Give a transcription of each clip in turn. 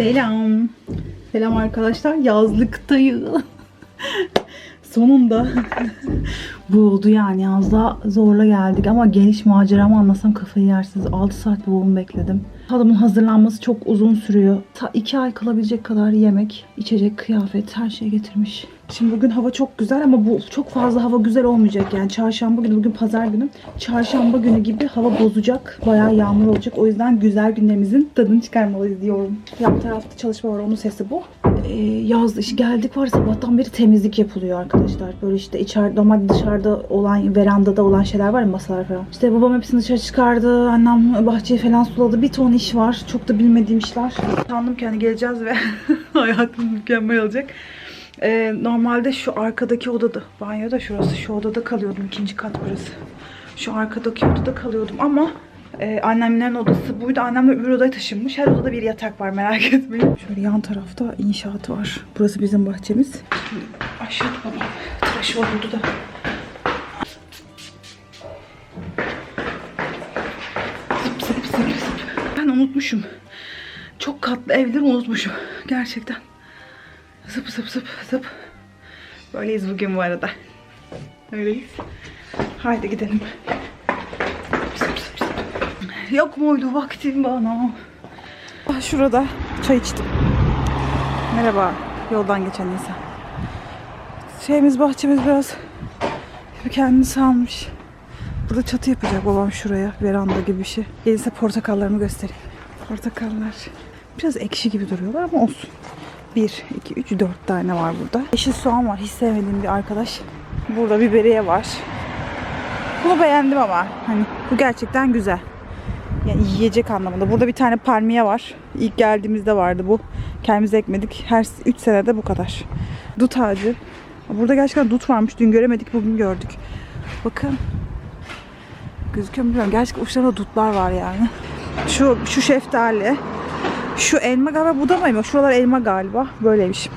Selam. Selam arkadaşlar. Yazlıktayız. Sonunda. bu oldu yani yazda zorla geldik ama geliş maceramı anlasam kafayı yersiniz. 6 saat babamı bekledim. Adamın hazırlanması çok uzun sürüyor. Ta 2 ay kalabilecek kadar yemek, içecek, kıyafet her şey getirmiş. Şimdi bugün hava çok güzel ama bu çok fazla hava güzel olmayacak yani. Çarşamba günü, bugün pazar günü. Çarşamba günü gibi hava bozacak. Bayağı yağmur olacak. O yüzden güzel günlerimizin tadını çıkarmalıyız diyorum. Yan tarafta çalışma var onun sesi bu. Ee, yaz işi geldik var sabahtan beri temizlik yapılıyor arkadaşlar. Böyle işte içeride normal dışarıda olan verandada olan şeyler var ya masalar falan. İşte babam hepsini dışarı çıkardı. Annem bahçeyi falan suladı. Bir ton iş var. Çok da bilmediğim işler. Sandım ki hani geleceğiz ve hayatım mükemmel olacak. Ee, normalde şu arkadaki odada, banyoda şurası, şu odada kalıyordum. ikinci kat burası. Şu arkadaki odada kalıyordum ama e, annemlerin odası buydu. Annemler öbür odaya taşınmış. Her odada bir yatak var merak etmeyin. Şöyle yan tarafta inşaat var. Burası bizim bahçemiz. Şimdi aşağıda babam tıraş oldu da. Unutmuşum. Çok katlı evleri unutmuşum. Gerçekten. Zıp zıp zıp zıp. Böyleyiz bugün bu arada. Öyleyiz. Haydi gidelim. Zıp zıp zıp. Yok muydu vaktim bana? Ah, Şurada çay içtim. Merhaba yoldan geçen insan. Şeyimiz bahçemiz biraz kendini salmış. Burada çatı yapacak babam şuraya. Veranda gibi bir şey. Gelirse portakallarımı göstereyim. Portakallar. Biraz ekşi gibi duruyorlar ama olsun. 1, 2, 3, 4 tane var burada. Yeşil soğan var. Hiç sevmediğim bir arkadaş. Burada biberiye var. Bunu beğendim ama. Hani bu gerçekten güzel. Yani yiyecek anlamında. Burada bir tane palmiye var. İlk geldiğimizde vardı bu. Kendimiz ekmedik. Her 3 senede bu kadar. Dut ağacı. Burada gerçekten dut varmış. Dün göremedik, bugün gördük. Bakın. Gözüküyor mu bilmiyorum. Gerçekten uçlarında dutlar var yani. Şu şu şeftali. Şu elma galiba bu da mı? Şuralar elma galiba. Böyleymiş.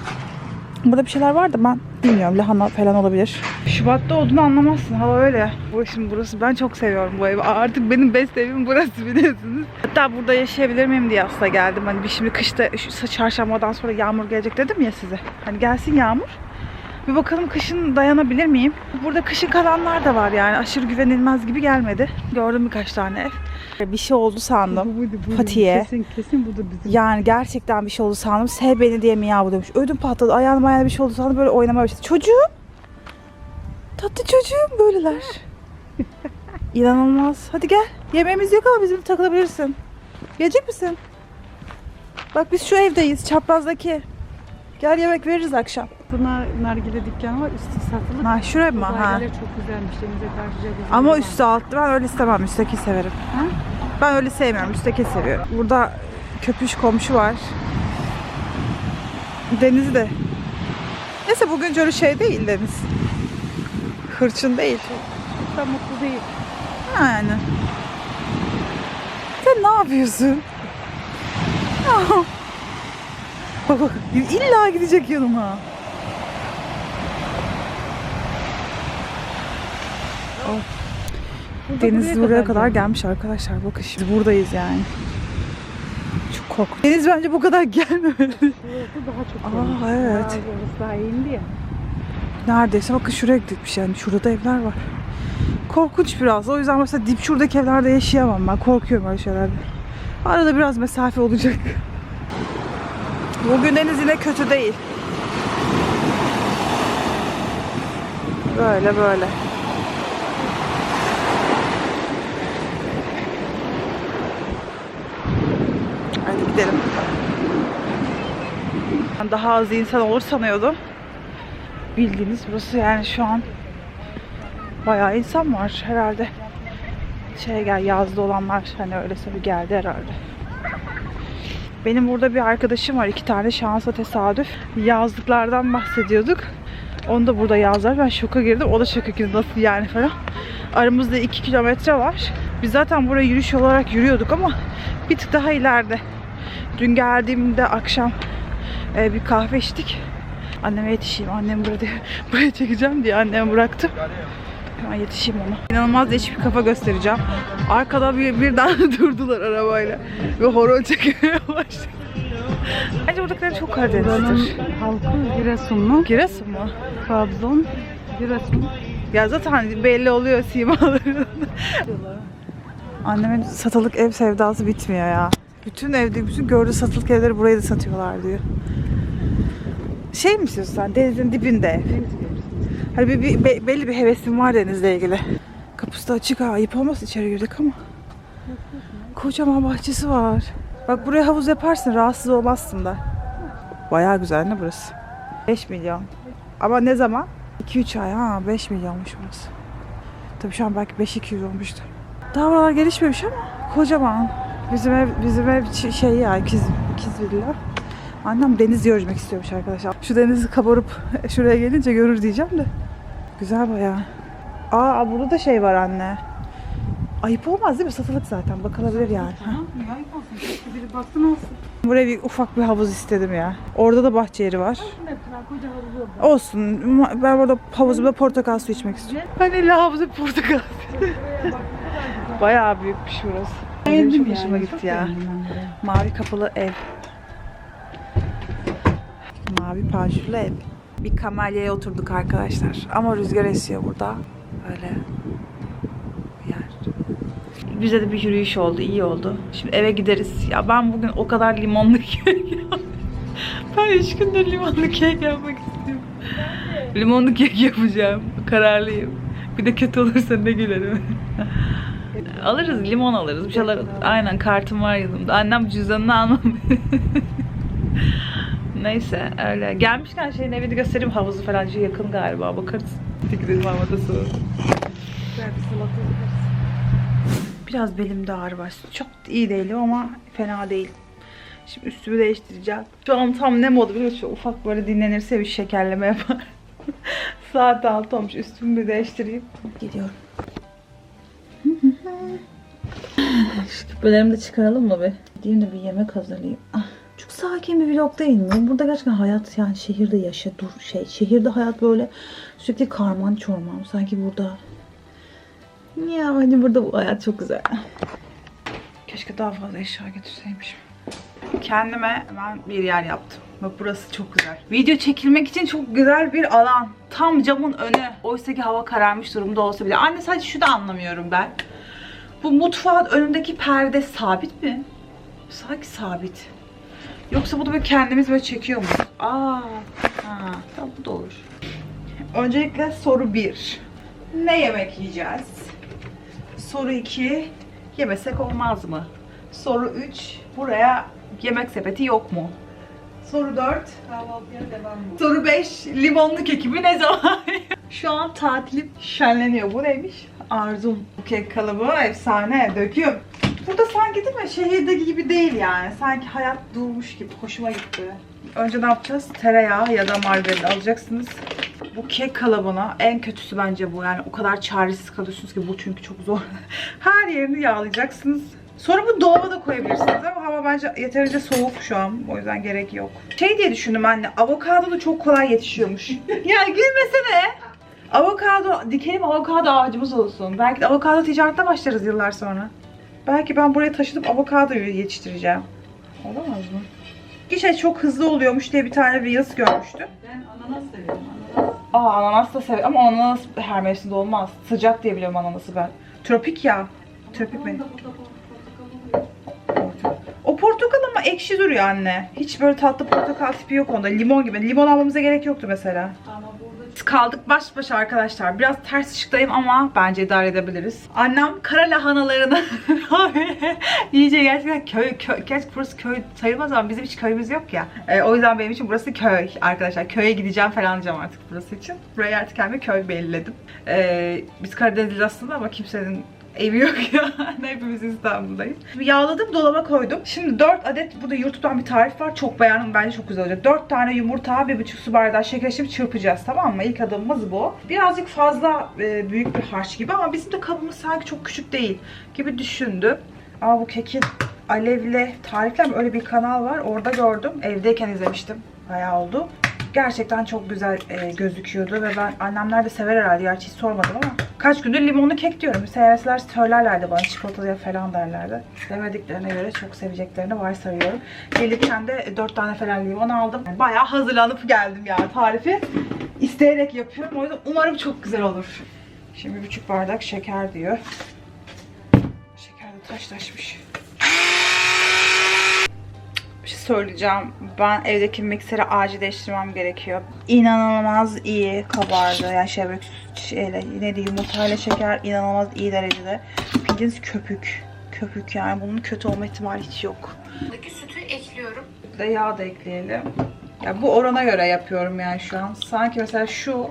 Burada bir şeyler var da ben bilmiyorum. Lahana falan olabilir. Şubat'ta olduğunu anlamazsın. Hava öyle. Bu şimdi burası ben çok seviyorum bu evi. Artık benim best evim burası biliyorsunuz. Hatta burada yaşayabilir miyim diye aslında geldim. Hani bir şimdi kışta çarşambadan sonra yağmur gelecek dedim ya size. Hani gelsin yağmur. Bir bakalım kışın dayanabilir miyim? Burada kışın kalanlar da var yani. Aşırı güvenilmez gibi gelmedi. Gördüm birkaç tane ev. Bir şey oldu sandım. Buydu, buydu. Patiye. Kesin, kesin bu da bizim. Yani gerçekten bir şey oldu sandım. Sev beni diye miyav demiş. Ödüm patladı. Ayağım ayağına bir şey oldu sandım. Böyle oynamaya başladı. Çocuğum. Tatlı çocuğum böyleler. İnanılmaz. Hadi gel. Yemeğimiz yok ama bizimle takılabilirsin. Gelecek misin? Bak biz şu evdeyiz. Çaprazdaki. Gel yemek veririz akşam. Buna nargile dükkanı var. Üstü satılık. Ha şuraya mı? Ha. Çok güzelmiş. Denize karşı güzel. Ama üstü altlı ben öyle istemem. Üstteki severim. Ha? Ben öyle sevmiyorum. Üstteki seviyorum. Burada köpüş komşu var. Deniz de. Neyse bugün öyle şey değil Deniz. Hırçın değil. Çok da mutlu değil. Yani. Sen ne yapıyorsun? Bak bak illa gidecek yanıma. Burada Deniz buraya kadar gelmiş arkadaşlar. Bakın şimdi buradayız yani. Çok korkunç. Deniz bence bu kadar gelmemeli. Burası daha çok Aa, evet. Daha- Orası daha iyiydi ya. Neredeyse bakın şuraya gitmiş yani. Şurada da evler var. Korkunç biraz. O yüzden mesela dip şuradaki evlerde yaşayamam ben. Korkuyorum öyle şeylerde. Arada biraz mesafe olacak. Bugün deniz yine kötü değil. Böyle böyle. Hadi gidelim. Ben Daha az insan olur sanıyordum. Bildiğiniz burası yani şu an bayağı insan var herhalde. Şey gel yazda olanlar hani öylese bir geldi herhalde. Benim burada bir arkadaşım var. iki tane şansa tesadüf. Yazlıklardan bahsediyorduk. Onu da burada yazlar. Ben şoka girdim. O da şoka girdi. Nasıl yani falan. Aramızda 2 kilometre var. Biz zaten buraya yürüyüş olarak yürüyorduk ama bir tık daha ileride. Dün geldiğimde akşam e, bir kahve içtik. Anneme yetişeyim. Annem burada buraya çekeceğim diye annemi bıraktım. Hemen yetişeyim ona. İnanılmaz değişik bir kafa göstereceğim. Arkada bir birden durdular arabayla. Ve horon çekmeye başladı. Bence buradakiler çok Buranın Karadenizlidir. halkı Giresunlu. Giresun mu? Trabzon, Giresun. Ya zaten belli oluyor simaları. Annemin satılık ev sevdası bitmiyor ya. Bütün evde, bütün gördüğü satılık evleri burayı da satıyorlar diyor. Şey mi istiyorsun sen? Denizin dibinde. Hani bir, bir- be- belli bir hevesim var denizle ilgili. Kapısı da açık ha. Ayıp olmasın içeri girdik ama. Kocaman bahçesi var. Bak buraya havuz yaparsın rahatsız olmazsın da. Bayağı güzel ne burası? 5 milyon. Ama ne zaman? 2-3 ay ha 5 milyonmuş burası. Tabii şu an belki 5-200 olmuştur. Daha buralar gelişmemiş ama kocaman. Bizim ev, bizim ev şey ya ikiz, ikiz villa. Annem deniz görmek istiyormuş arkadaşlar. Şu denizi kabarıp şuraya gelince görür diyeceğim de. Güzel bayağı. Aa burada da şey var anne. Ayıp olmaz değil mi? Satılık zaten. Bakılabilir yani. Ya yapmasın. Keşke biri baksın alsın. Buraya bir ufak bir havuz istedim ya. Orada da bahçe yeri var. Havuzu. Olsun. Ben burada havuzumda portakal su içmek istiyorum. Ben illa havuza portakal Bayağı büyükmüş burası. Benim çok hoşuma gitti ya. Mavi kapılı ev. Mavi panjurlu ev. Bir kamelyaya oturduk arkadaşlar. Ama rüzgar esiyor burada. Öyle bir yer. Bize de bir yürüyüş oldu, iyi oldu. Şimdi eve gideriz. Ya ben bugün o kadar limonlu kek. Ben üç gündür limonlu kek yapmak istiyorum. Limonlu kek yapacağım. Kararlıyım. Bir de kötü olursa ne gülerim. alırız, limon alırız. Bir şeyler Aynen kartım var yanımda. Annem cüzdanını almam. Neyse öyle. Gelmişken şeyin evini göstereyim. Havuzu falan şu yakın galiba. Bakarız. Salata yaparız. Biraz belimde ağrı var. Çok iyi değilim ama fena değil. Şimdi üstümü değiştireceğim. Şu an tam ne modu biliyor musun? Ufak böyle dinlenirse bir şekerleme yapar. Saat altı olmuş. Üstümü değiştireyim. Gidiyorum. Şu küpelerimi de çıkaralım mı be? Gideyim de bir yemek hazırlayayım. Ah, Çok sakin bir vlog değil mi? Burada gerçekten hayat yani şehirde yaşa dur şey. Şehirde hayat böyle sürekli karman çorman. Sanki burada ya bence burada bu hayat çok güzel. Keşke daha fazla eşya götürseymişim. Kendime hemen bir yer yaptım. Bak burası çok güzel. Video çekilmek için çok güzel bir alan. Tam camın önü. Oysa ki hava kararmış durumda olsa bile. Anne sadece şu da anlamıyorum ben. Bu mutfağın önündeki perde sabit mi? Sanki sabit. Yoksa bunu böyle kendimiz böyle çekiyor muyuz? Aa, ha, tamam bu da olur. Öncelikle soru 1. Ne yemek yiyeceğiz? Soru 2. Yemesek olmaz mı? Soru 3. Buraya yemek sepeti yok mu? Soru 4. Kahvaltıya devam mı? Soru 5. Limonlu kekimi ne zaman? Şu an tatilim şenleniyor. Bu neymiş? Arzum. Bu kek kalıbı efsane. Döküyorum. Burada sanki değil mi? Şehirdeki gibi değil yani. Sanki hayat durmuş gibi. Hoşuma gitti. Önce ne yapacağız? Tereyağı ya da margarin alacaksınız. Bu kek kalıbına en kötüsü bence bu. Yani o kadar çaresiz kalıyorsunuz ki bu çünkü çok zor. Her yerini yağlayacaksınız. Sonra bu dolaba da koyabilirsiniz ama hava bence yeterince soğuk şu an. O yüzden gerek yok. Şey diye düşündüm anne. Avokado da çok kolay yetişiyormuş. ya gülmesene. Avokado, dikelim avokado ağacımız olsun. Belki de avokado ticaretine başlarız yıllar sonra. Belki ben buraya taşınıp avokadoyu yetiştireceğim. Olamaz mı? Bir şey çok hızlı oluyormuş diye bir tane yazı görmüştüm. Ben ananas seviyorum. Ananas. Aa ananas da severim ama ananas her mevsimde olmaz. Sıcak diye biliyorum ananası ben. Tropik ya. Tropik mi? O portakal ama ekşi duruyor anne. Hiç böyle tatlı portakal tipi yok onda. Limon gibi. Limon almamıza gerek yoktu mesela. Ama burada kaldık baş başa arkadaşlar. Biraz ters ışıktayım ama bence idare edebiliriz. Annem kara lahanalarını iyice gerçekten köy, köy, gerçi burası köy sayılmaz ama bizim hiç köyümüz yok ya. Ee, o yüzden benim için burası köy arkadaşlar. Köye gideceğim falan diyeceğim artık burası için. Buraya artık kendime köy belirledim. Ee, biz Karadenizliyiz aslında ama kimsenin evi yok ya. Hepimiz İstanbul'dayız. Yağladım dolaba koydum. Şimdi 4 adet burada YouTube'dan bir tarif var. Çok beğendim. Bence çok güzel olacak. 4 tane yumurta, 1,5 su bardağı şeker şimdi çırpacağız tamam mı? İlk adımımız bu. Birazcık fazla e, büyük bir harç gibi ama bizim de kabımız sanki çok küçük değil gibi düşündüm. Ama bu kekin alevli tarifler mi? öyle bir kanal var. Orada gördüm. Evdeyken izlemiştim. Bayağı oldu. Gerçekten çok güzel e, gözüküyordu ve ben annemler de sever herhalde. Gerçi hiç sormadım ama. Kaç gündür limonlu kek diyorum. Severseler söylerlerdi bana çikolatalıya falan derlerdi. Sevmediklerine göre çok seveceklerini varsayıyorum. Gelirken de 4 tane falan limon aldım. Yani bayağı hazırlanıp geldim yani tarifi. isteyerek yapıyorum. O yüzden umarım çok güzel olur. Şimdi bir buçuk bardak şeker diyor. Şeker de taşlaşmış. Söyleyeceğim. Ben evdeki mikseri acil değiştirmem gerekiyor. İnanılmaz iyi kabardı. Yani şey böyle şeyle, ne diyeyim yumurtayla şeker inanılmaz iyi derecede. Bildiğiniz köpük. Köpük yani bunun kötü olma ihtimali hiç yok. Buradaki sütü ekliyorum. Bir de yağ da ekleyelim. Ya bu orana göre yapıyorum yani şu an. Sanki mesela şu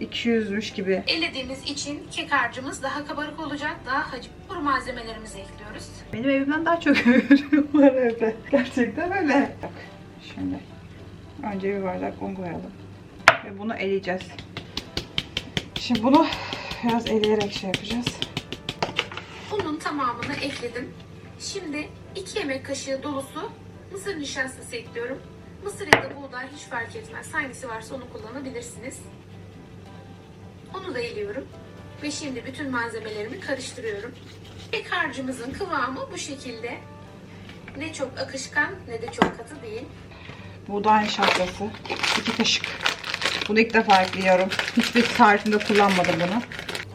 200'müş gibi. Elediğimiz için kek harcımız daha kabarık olacak. Daha hacim kuru malzemelerimizi ekliyoruz. Benim evimden daha çok ürün var evde. Gerçekten öyle. Bak şimdi önce bir bardak un koyalım. Ve bunu eleyeceğiz. Şimdi bunu biraz eleyerek şey yapacağız. Unun tamamını ekledim. Şimdi 2 yemek kaşığı dolusu mısır nişastası ekliyorum. Mısır ya da buğday hiç fark etmez. Hangisi varsa onu kullanabilirsiniz. Onu da eliyorum. Ve şimdi bütün malzemelerimi karıştırıyorum. Kek harcımızın kıvamı bu şekilde. Ne çok akışkan ne de çok katı değil. Buğday nişastası. 2 kaşık. Bunu ilk defa ekliyorum. Hiçbir tarifimde kullanmadım bunu.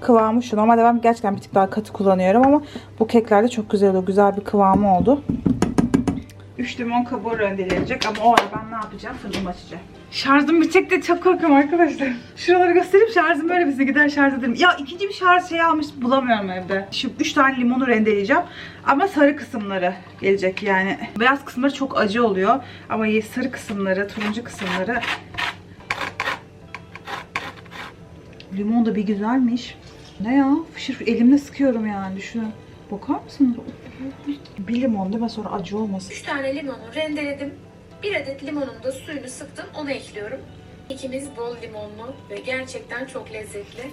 Kıvamı şu. Normalde ben gerçekten bir tık daha katı kullanıyorum ama bu keklerde çok güzel oldu. Güzel bir kıvamı oldu. 3 limon kabuğu rendelenecek ama o arada ben ne yapacağım? Fırınımı açacağım. Şarjım bitecek de çok korkuyorum arkadaşlar. Şuraları göstereyim şarjım böyle bize gider şarj ederim. Ya ikinci bir şarj şeyi almış bulamıyorum evde. Şimdi 3 tane limonu rendeleyeceğim. Ama sarı kısımları gelecek yani. Beyaz kısımları çok acı oluyor. Ama sarı kısımları, turuncu kısımları Limon da bir güzelmiş. Ne ya? Fışır elimle sıkıyorum yani düşünün. Bakar mısınız? Bir limon değil mi? Sonra acı olmasın. 3 tane limonu rendeledim. 1 adet limonun da suyunu sıktım. Onu ekliyorum. İkimiz bol limonlu ve gerçekten çok lezzetli.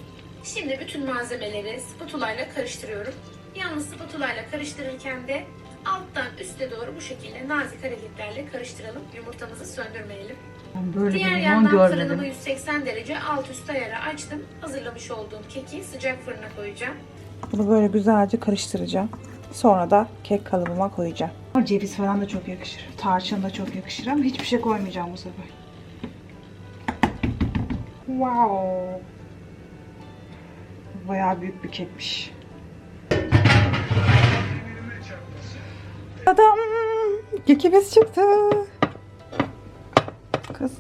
Şimdi bütün malzemeleri spatula ile karıştırıyorum. Yalnız spatula ile karıştırırken de alttan üste doğru bu şekilde nazik hareketlerle karıştıralım. Yumurtamızı söndürmeyelim. Böyle Diğer bir yandan fırınımı görmedim. 180 derece alt üst ayara açtım. Hazırlamış olduğum keki sıcak fırına koyacağım. Bunu böyle güzelce karıştıracağım. Sonra da kek kalıbıma koyacağım. Ceviz falan da çok yakışır. Tarçın da çok yakışır ama hiçbir şey koymayacağım bu sefer. Wow. Bayağı büyük bir kekmiş. Adam! Kekimiz çıktı. Kız.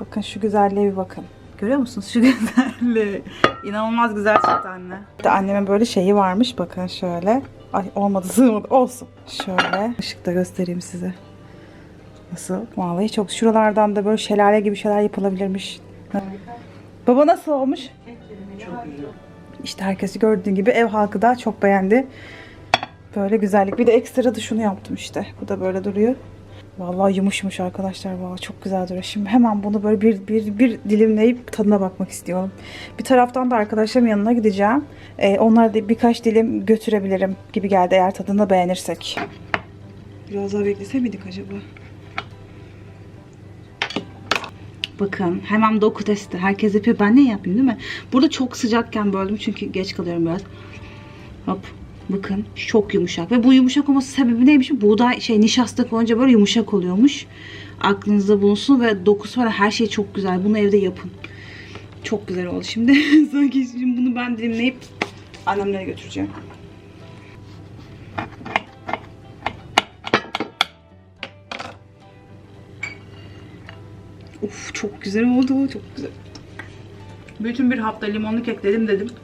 Bakın şu güzelliğe bir bakın. Görüyor musunuz şu güzelliği? İnanılmaz güzel çıktı anne. Bir de annemin böyle şeyi varmış bakın şöyle. Ay olmadı sığmadı olsun. Şöyle ışıkta göstereyim size. Nasıl? Vallahi çok şuralardan da böyle şelale gibi şeyler yapılabilirmiş. Baba nasıl olmuş? İşte herkesi gördüğün gibi ev halkı da çok beğendi. Böyle güzellik. Bir de ekstra da şunu yaptım işte. Bu da böyle duruyor. Vallahi yumuşmuş arkadaşlar. Vallahi çok güzel duruyor. Şimdi hemen bunu böyle bir, bir, bir dilimleyip tadına bakmak istiyorum. Bir taraftan da arkadaşlarımın yanına gideceğim. Ee, onlara da birkaç dilim götürebilirim gibi geldi eğer tadını beğenirsek. Biraz daha beklese miydik acaba? Bakın hemen doku testi. Herkes yapıyor. Ben ne yapayım değil mi? Burada çok sıcakken böldüm çünkü geç kalıyorum biraz. Hop. Bakın çok yumuşak. Ve bu yumuşak olması sebebi neymiş? Buğday şey nişasta koyunca böyle yumuşak oluyormuş. Aklınızda bulunsun ve dokusu falan her şey çok güzel. Bunu evde yapın. Çok güzel oldu. Şimdi sanki şimdi bunu ben dilimleyip annemlere götüreceğim. Uf çok güzel oldu. Çok güzel. Bütün bir hafta limonlu kekledim dedim. Çok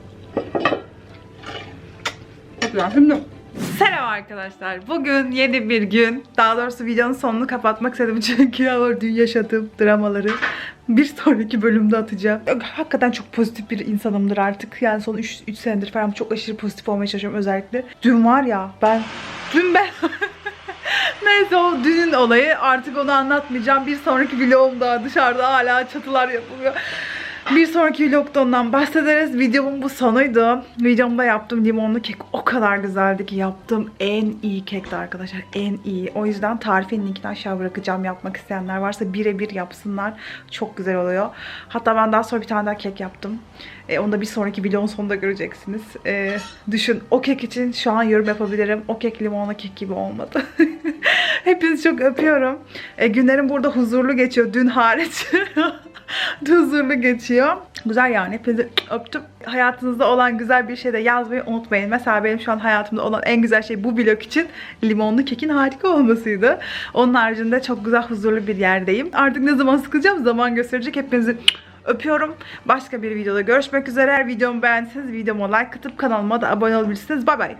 güzel. Şimdi Selam arkadaşlar. Bugün yeni bir gün. Daha doğrusu videonun sonunu kapatmak istedim çünkü ya dün yaşadığım dramaları bir sonraki bölümde atacağım. Hakikaten çok pozitif bir insanımdır artık. Yani son 3 senedir falan çok aşırı pozitif olmaya çalışıyorum özellikle. Dün var ya ben dün ben Neyse o dünün olayı artık onu anlatmayacağım. Bir sonraki vlogumda dışarıda hala çatılar yapılıyor. Bir sonraki vlogda ondan bahsederiz. Videomun bu sonuydu. Videomda yaptığım limonlu kek o kadar güzeldi ki yaptığım en iyi kekti arkadaşlar. En iyi. O yüzden tarifin linkini aşağı bırakacağım. Yapmak isteyenler varsa birebir yapsınlar. Çok güzel oluyor. Hatta ben daha sonra bir tane daha kek yaptım. E, onu da bir sonraki videonun sonunda göreceksiniz. E, düşün o kek için şu an yorum yapabilirim. O kek limonlu kek gibi olmadı. Hepinizi çok öpüyorum. E, günlerim burada huzurlu geçiyor. Dün hariç. huzurlu geçiyor. Güzel yani. Hepinizi öptüm. Hayatınızda olan güzel bir şey de yazmayı unutmayın. Mesela benim şu an hayatımda olan en güzel şey bu vlog için limonlu kekin harika olmasıydı. Onun haricinde çok güzel huzurlu bir yerdeyim. Artık ne zaman sıkılacağım zaman gösterecek. Hepinizi öpüyorum. Başka bir videoda görüşmek üzere. Eğer videomu beğendiyseniz videoma like atıp kanalıma da abone olabilirsiniz. Bay bay.